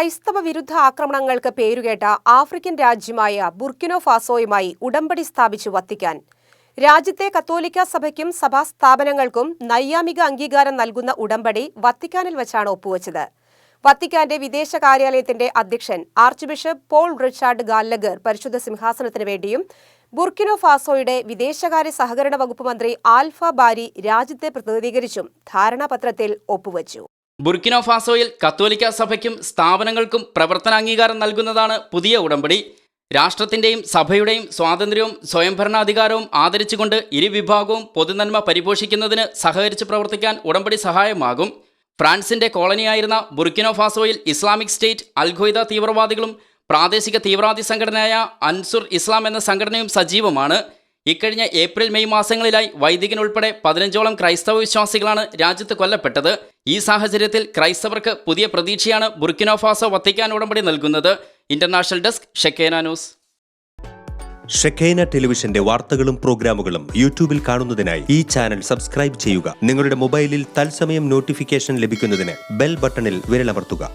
ക്രൈസ്തവ വിരുദ്ധ ആക്രമണങ്ങൾക്ക് പേരുകേട്ട ആഫ്രിക്കൻ രാജ്യമായ ബുർക്കിനോ ഫാസോയുമായി ഉടമ്പടി സ്ഥാപിച്ചു വത്തിക്കാൻ. രാജ്യത്തെ കത്തോലിക്ക സഭയ്ക്കും സഭാ സ്ഥാപനങ്ങൾക്കും നൈയാമിക അംഗീകാരം നൽകുന്ന ഉടമ്പടി വത്തിക്കാനിൽ വച്ചാണ് ഒപ്പുവച്ചത്. വത്തിക്കാന്റെ വിദേശ കാര്യാലയത്തിന്റെ അധ്യക്ഷൻ archbishop Paul Richard Gallagher പരിശുദ്ധ സിംഹാസനത്തിനു വേണ്ടിയും ബുർക്കിനോ ഫാസോയുടെ വിദേശകാര്യ സഹകരണ വകുപ്പ് മന്ത്രി ആൽഫ ബാരി രാജ്യത്തെ പ്രതിനിധീകരിച്ചും ധാരണാപത്രത്തിൽ ഒപ്പുവച്ചു. ബുർക്കിനോ ഫാസോയിൽ കത്തോലിക്ക സഭയ്ക്കും സ്ഥാപനങ്ങൾക്കും പ്രവർത്തന അംഗീകാരം നൽകുന്നതാണ് പുതിയ ഉടമ്പടി. രാഷ്ട്രത്തിന്റെയും സഭയുടെയും സ്വാതന്ത്ര്യവും സ്വയംഭരണാധികാരവും ആദരിച്ചുകൊണ്ട് ഇരുവിഭാഗവും പൊതുനന്മ പരിപോഷിക്കുന്നതിന് സഹകരിച്ച് പ്രവർത്തിക്കാൻ ഉടമ്പടി സഹായമാകും. ഫ്രാൻസിന്റെ കോളനിയായിരുന്ന ബുർക്കിനോ ഫാസോയിൽ ഇസ്ലാമിക് സ്റ്റേറ്റ് അൽഖ്വയ്ദ തീവ്രവാദികളും പ്രാദേശിക തീവ്രവാദി സംഘടനയായ അൻസുർ ഇസ്ലാം എന്ന സംഘടനയും സജീവമാണ്. ഇക്കഴിഞ്ഞ ഏപ്രിൽ മെയ് മാസങ്ങളിലായി വൈദികൻ ഉൾപ്പെടെ പതിനഞ്ചോളം ക്രൈസ്തവ വിശ്വാസികളാണ് രാജ്യത്ത് കൊല്ലപ്പെട്ടത്. ഈ സാഹചര്യത്തിൽ ക്രൈസ്തവർക്ക് പുതിയ പ്രതീക്ഷയാണ് ബുർക്കിനോ ഫാസോ വത്തിക്കാൻ ഉടമ്പടി നൽകുന്നത്. International desk Shekinah news. Shekinah ടെലിവിഷന്റെ വാർത്തകളും പ്രോഗ്രാമുകളും യൂട്യൂബിൽ കാണുന്നതിനായി ഈ ചാനൽ സബ്സ്ക്രൈബ് ചെയ്യുക. നിങ്ങളുടെ മൊബൈലിൽ തത്സമയം നോട്ടിഫിക്കേഷൻ ലഭിക്കുന്നതിന് ബെൽ ബട്ടണിൽ വിരലമർത്തുക.